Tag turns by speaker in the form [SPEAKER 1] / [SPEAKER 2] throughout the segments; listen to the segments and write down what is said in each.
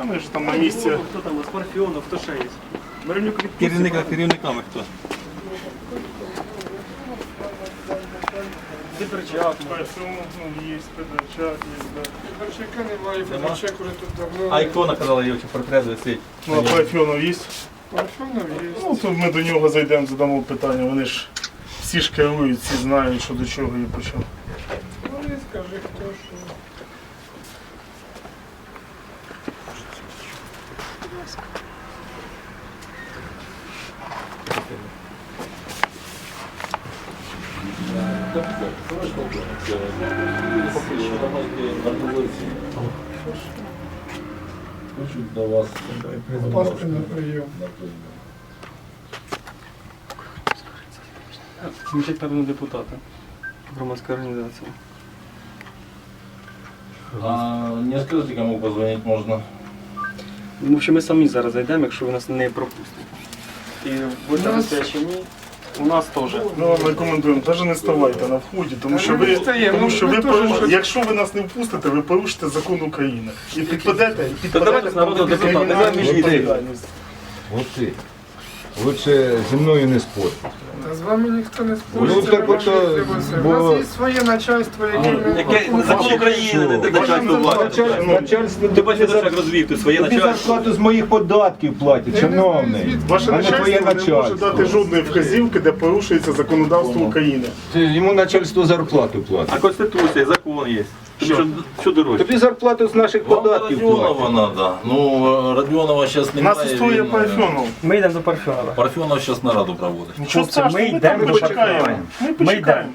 [SPEAKER 1] Та ми ж там на місці.
[SPEAKER 2] Хто там, з Парфьонов, хто ще є? Миронюк відпустив.
[SPEAKER 3] Керівника, керівниками хто?
[SPEAKER 2] Сидорчак.
[SPEAKER 1] Парфюм, ну, є, Петрачак, є, да.
[SPEAKER 4] Федорчака немає, Федорчак уже тут давно.
[SPEAKER 3] А ікона казала, є портрет висить.
[SPEAKER 1] Ну, а Парфюнов є?
[SPEAKER 4] Парфюмов є.
[SPEAKER 1] Ну, то ми до нього зайдемо, задамо питання. Вони ж всі ж керують, всі знають, що до чого і по чому.
[SPEAKER 4] Ну не скажи, хто що.
[SPEAKER 5] Хочуть до вас
[SPEAKER 4] Попасти на прийом.
[SPEAKER 2] Звучить народного депутата. Громадська організація.
[SPEAKER 5] А не скажете, кому позвонить можно?
[SPEAKER 2] Ну, в общем, ми самі зараз зайдемо, якщо ви нас не пропустите. І
[SPEAKER 4] У нас-
[SPEAKER 2] безпечні. У нас теж.
[SPEAKER 1] Ми вам рекомендуємо, навіть не ставайте на вході, тому що ви, тому
[SPEAKER 4] ну,
[SPEAKER 1] що
[SPEAKER 4] ви
[SPEAKER 1] порушите, якщо ви нас не впустите, ви порушите закон України. І підпадете, і підпадете
[SPEAKER 3] давайте з народного депутата, між
[SPEAKER 1] відповідальність.
[SPEAKER 6] Оці. Лучше зі мною не спорт.
[SPEAKER 4] Та з вами ніхто не спорить.
[SPEAKER 6] Ну, так
[SPEAKER 4] себе.
[SPEAKER 6] бо-
[SPEAKER 4] У нас є своє начальство, яке ми
[SPEAKER 3] Яке закон України, не де начальство влади.
[SPEAKER 6] Начальство, начальство
[SPEAKER 3] Ти бачиш, як розвів, ти своє
[SPEAKER 6] тобі
[SPEAKER 3] начальство.
[SPEAKER 6] зарплату з моїх податків платять,
[SPEAKER 4] Я не знаю,
[SPEAKER 6] шановний.
[SPEAKER 4] звідки.
[SPEAKER 1] Ваше
[SPEAKER 6] А не твоє
[SPEAKER 1] начальство не може
[SPEAKER 6] начальство.
[SPEAKER 1] дати жодної вказівки, де порушується законодавство України.
[SPEAKER 6] Йому начальство зарплату
[SPEAKER 3] А. Конституція, закон є. Що, що дорожче?
[SPEAKER 6] Тобі зарплату з наших
[SPEAKER 5] Вам
[SPEAKER 6] податків
[SPEAKER 5] Родионова
[SPEAKER 6] платять.
[SPEAKER 5] надо. Ну, Родионова сейчас
[SPEAKER 1] У нас
[SPEAKER 5] немає.
[SPEAKER 1] історія
[SPEAKER 5] він,
[SPEAKER 1] Парфьонов.
[SPEAKER 2] Ми йдемо до Парфьонова.
[SPEAKER 5] Парфенов сейчас нараду проводить.
[SPEAKER 1] Нічого
[SPEAKER 2] Хлопці,
[SPEAKER 1] страшного,
[SPEAKER 2] ми
[SPEAKER 1] ми там
[SPEAKER 2] йдемо,
[SPEAKER 1] почекаємо. Ми
[SPEAKER 2] Ми
[SPEAKER 1] почекаємо.
[SPEAKER 2] йдемо.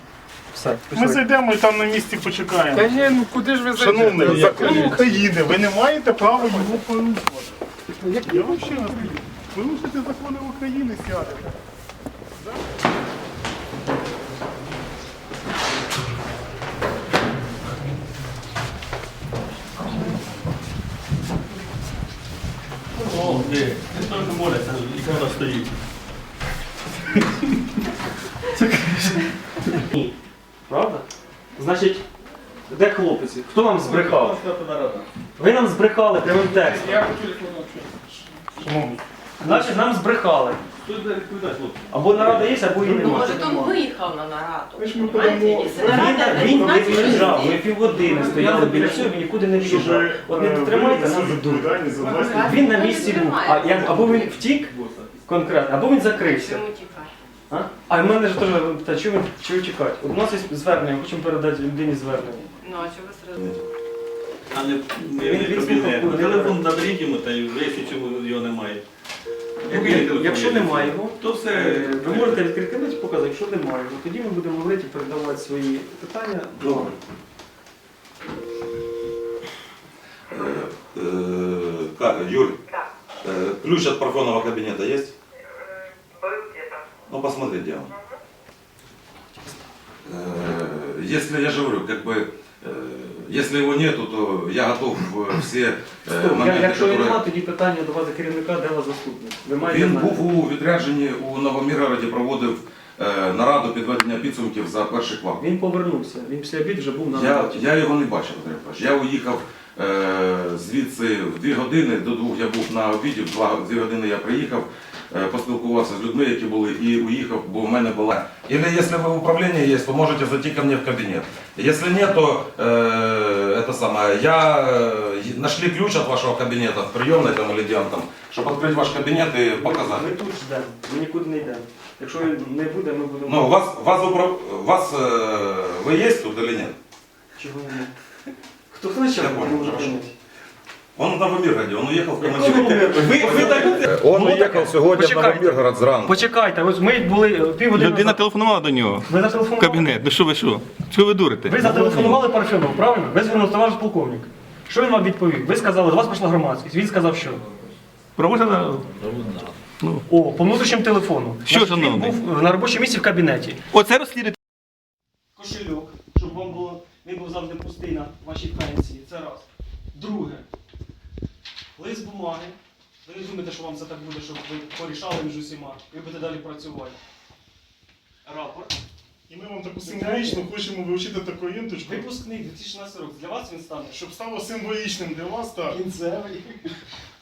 [SPEAKER 2] Все,
[SPEAKER 1] Ми
[SPEAKER 2] пішли.
[SPEAKER 1] зайдемо і там на місці почекаємо.
[SPEAKER 4] Та ні, ну куди ж ви
[SPEAKER 1] Шановний, закон України, ви не маєте права його порушувати. Я взагалі не розумію. Порушите закони України, сядете.
[SPEAKER 3] Ніхто не моляться, вона стоїть.
[SPEAKER 2] Ні. Правда? Значить, де хлопець? Хто нам збрехав? Ви нам збрехали прямим текстом.
[SPEAKER 4] Я хочу.
[SPEAKER 2] Значить, нам збрехали.
[SPEAKER 3] Хто буде відповідати, хлопці?
[SPEAKER 2] Або нарада є, або її
[SPEAKER 7] Ну,
[SPEAKER 2] немає.
[SPEAKER 7] может, он выехал на нараду.
[SPEAKER 1] Ми ж ми
[SPEAKER 7] Понимаете?
[SPEAKER 1] подамо-
[SPEAKER 7] Если
[SPEAKER 2] Він,
[SPEAKER 7] нарада,
[SPEAKER 2] він
[SPEAKER 7] это
[SPEAKER 2] не
[SPEAKER 7] значит,
[SPEAKER 2] виїжджав,
[SPEAKER 7] что
[SPEAKER 2] ми півгодини стояли біля цього, він нікуди не
[SPEAKER 1] Щоб
[SPEAKER 2] виїжджав. От не
[SPEAKER 1] е,
[SPEAKER 2] підтримайте
[SPEAKER 1] винести
[SPEAKER 2] нас дур.
[SPEAKER 1] відповідальність за власні
[SPEAKER 2] Він на місці був. А як або він втік конкретно, або він закрився.
[SPEAKER 7] Чему текать?
[SPEAKER 2] А, а в мене ж теж та чого він чого чекати? От у нас є звернення, хочемо передати людині звернення.
[SPEAKER 7] Ну, а чего вы сразу?
[SPEAKER 3] А не
[SPEAKER 2] Він- він
[SPEAKER 3] кабінет.
[SPEAKER 2] слухав,
[SPEAKER 3] Ну, Телефон наберіть йому, та й весь, чому його немає. Який телефон
[SPEAKER 2] Ну, Якщо
[SPEAKER 3] є?
[SPEAKER 2] немає його,
[SPEAKER 3] то все.
[SPEAKER 2] е, ви можете відкрити кабінет і показати, якщо немає його, тоді ми будемо говорити і передавати свої питання.
[SPEAKER 3] Добре.
[SPEAKER 8] Э, Как, Юль, э, ключ от парфенного кабинета есть? Ну, посмотри, где он. Э, Если, я же говорю, как бы, э, если его нету, то я готов э, все э,
[SPEAKER 2] Стоп, я-
[SPEAKER 8] моменты,
[SPEAKER 2] якщо його
[SPEAKER 8] которые...
[SPEAKER 2] немає, тоді питання до вас до керівника, де вас заступник. Ви маєте
[SPEAKER 8] Він
[SPEAKER 2] знати.
[SPEAKER 8] був у відрядженні у Новоміргороді, проводив е, нараду підведення підсумків за перший квартал.
[SPEAKER 2] Він повернувся. Він після обіду вже був на
[SPEAKER 8] Я,
[SPEAKER 2] роботі.
[SPEAKER 8] я його не бачив, Андрій Павлович. Я уїхав е, звідси в дві години, до двох я був на обіді, в два, дві години я приїхав, е, поспілкувався з людьми, які були, і уїхав, бо в мене була. Или якщо ви в управлінні є, ви можете зайти ко мне в кабінет. Якщо ні, то е, это самое, я е, нашли ключ от вашого кабінету в прийомной там или где он там, щоб відкрити ваш кабінет і показати.
[SPEAKER 2] Ми тут ждемо, ми нікуди не йдемо. Якщо він не буде, ми будемо.
[SPEAKER 8] Ну, вас, вас, управ- вас э, вы есть тут или нет?
[SPEAKER 2] Чого ні? Хто хто ще
[SPEAKER 8] Я понял,
[SPEAKER 2] може
[SPEAKER 8] хорошо. Он в Новомиргороде, он уехал в командировку.
[SPEAKER 2] Ви, ви так...
[SPEAKER 6] Он
[SPEAKER 2] Ну,
[SPEAKER 6] уїхав
[SPEAKER 2] таке.
[SPEAKER 6] сьогодні в
[SPEAKER 2] Почекайте.
[SPEAKER 6] Новоміргород зранку.
[SPEAKER 2] Почекайте, ось ми були півгодини.
[SPEAKER 3] Людина
[SPEAKER 2] назад.
[SPEAKER 3] телефонувала до нього
[SPEAKER 2] Ви
[SPEAKER 3] в
[SPEAKER 2] зателефонували?
[SPEAKER 3] кабінет. Ну що ви що? Що ви дурите?
[SPEAKER 2] Ви зателефонували Парфенов, правильно? Ви звернули товариш полковник. Що він вам відповів? Ви сказали, до вас прийшла громадськість. Він сказав, що?
[SPEAKER 3] Проводите на...
[SPEAKER 2] О, по внутрішньому телефону.
[SPEAKER 3] Що,
[SPEAKER 2] Значить, Він
[SPEAKER 3] шановний?
[SPEAKER 2] був на робочому місці в кабінеті.
[SPEAKER 3] Оце розслідуйте.
[SPEAKER 2] Кошельок, щоб вам було, він був завжди пустий на вашій пенсії. Це раз. Друге. Лист бумаги. Ви не думаєте, що вам це так буде, щоб ви порішали між усіма. Ви будете далі працювати. Рапорт.
[SPEAKER 1] І ми вам таку символічну хочемо вивчити таку єнточку,
[SPEAKER 2] Випускник 2016 рік. Для вас він стане.
[SPEAKER 1] щоб стало символічним для вас, так.
[SPEAKER 2] Кінцевий.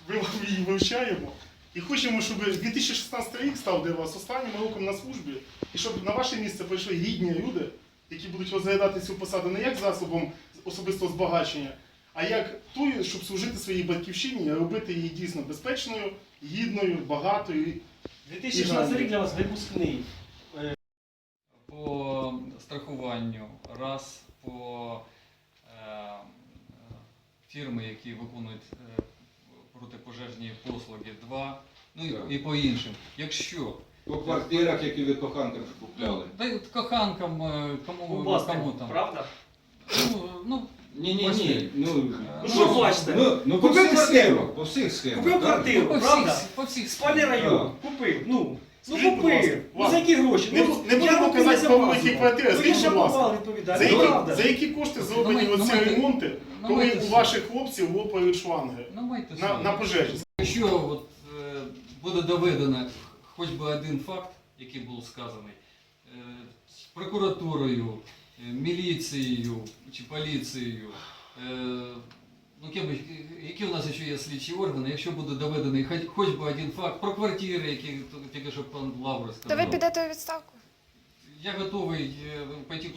[SPEAKER 1] ви- її вивчаємо. І хочемо, щоб 2016 рік став для вас останнім роком на службі, і щоб на ваше місце прийшли гідні люди, які будуть розглядати цю посаду не як засобом особистого збагачення, а як тою, щоб служити своїй батьківщині і робити її дійсно безпечною, гідною, багатою.
[SPEAKER 2] 2016 рік для вас випускний.
[SPEAKER 9] по страхуванню, раз по е, фірми, які виконують е, протипожежні послуги, два, ну
[SPEAKER 6] Так.
[SPEAKER 9] і, і по іншим. Якщо
[SPEAKER 6] По квартирах, які ви коханкам купляли.
[SPEAKER 9] та й от коханкам, е, кому, кому там.
[SPEAKER 2] правда?
[SPEAKER 9] Ну, ну,
[SPEAKER 6] Ні, ні, ні. Ну,
[SPEAKER 2] Ну що бачите?
[SPEAKER 6] ну, ну по
[SPEAKER 2] Купив
[SPEAKER 6] всіх
[SPEAKER 2] квартиру.
[SPEAKER 6] схемах, по всіх схемах.
[SPEAKER 2] Купив
[SPEAKER 6] так?
[SPEAKER 2] квартиру,
[SPEAKER 9] по
[SPEAKER 2] правда?
[SPEAKER 9] всіх, по всіх
[SPEAKER 2] Спальний район, купив. Ну, ну
[SPEAKER 1] Скажіть, будь ласка,
[SPEAKER 2] купив. Ну за які гроші?
[SPEAKER 1] не
[SPEAKER 2] Ну,
[SPEAKER 1] не
[SPEAKER 2] я
[SPEAKER 1] будемо
[SPEAKER 2] руки
[SPEAKER 1] казати
[SPEAKER 2] не
[SPEAKER 1] про
[SPEAKER 2] зав'язував.
[SPEAKER 1] великі квартири,
[SPEAKER 2] Ну,
[SPEAKER 1] скажіть,
[SPEAKER 2] я
[SPEAKER 1] будь ласка, За
[SPEAKER 2] відповідати.
[SPEAKER 1] які,
[SPEAKER 2] Правда.
[SPEAKER 1] за які кошти зроблені
[SPEAKER 9] Ну, ми-
[SPEAKER 1] оці
[SPEAKER 9] ну, ми-
[SPEAKER 1] ремонти,
[SPEAKER 9] ну,
[SPEAKER 1] коли
[SPEAKER 9] ми-
[SPEAKER 1] у ваших хлопців лопають шланги
[SPEAKER 9] Ну, майте
[SPEAKER 1] на, на пожежі?
[SPEAKER 9] Якщо от, е, буде доведено хоч би один факт, який був сказаний, е, з прокуратурою, міліцією чи поліцією, е, ну, які у нас ще є слідчі органи, якщо буде доведений хоч, хоч би один факт про квартири, які тільки що пан Лавр
[SPEAKER 10] То ви
[SPEAKER 9] сказав,
[SPEAKER 10] підете у відставку?
[SPEAKER 9] я готовий е, пойти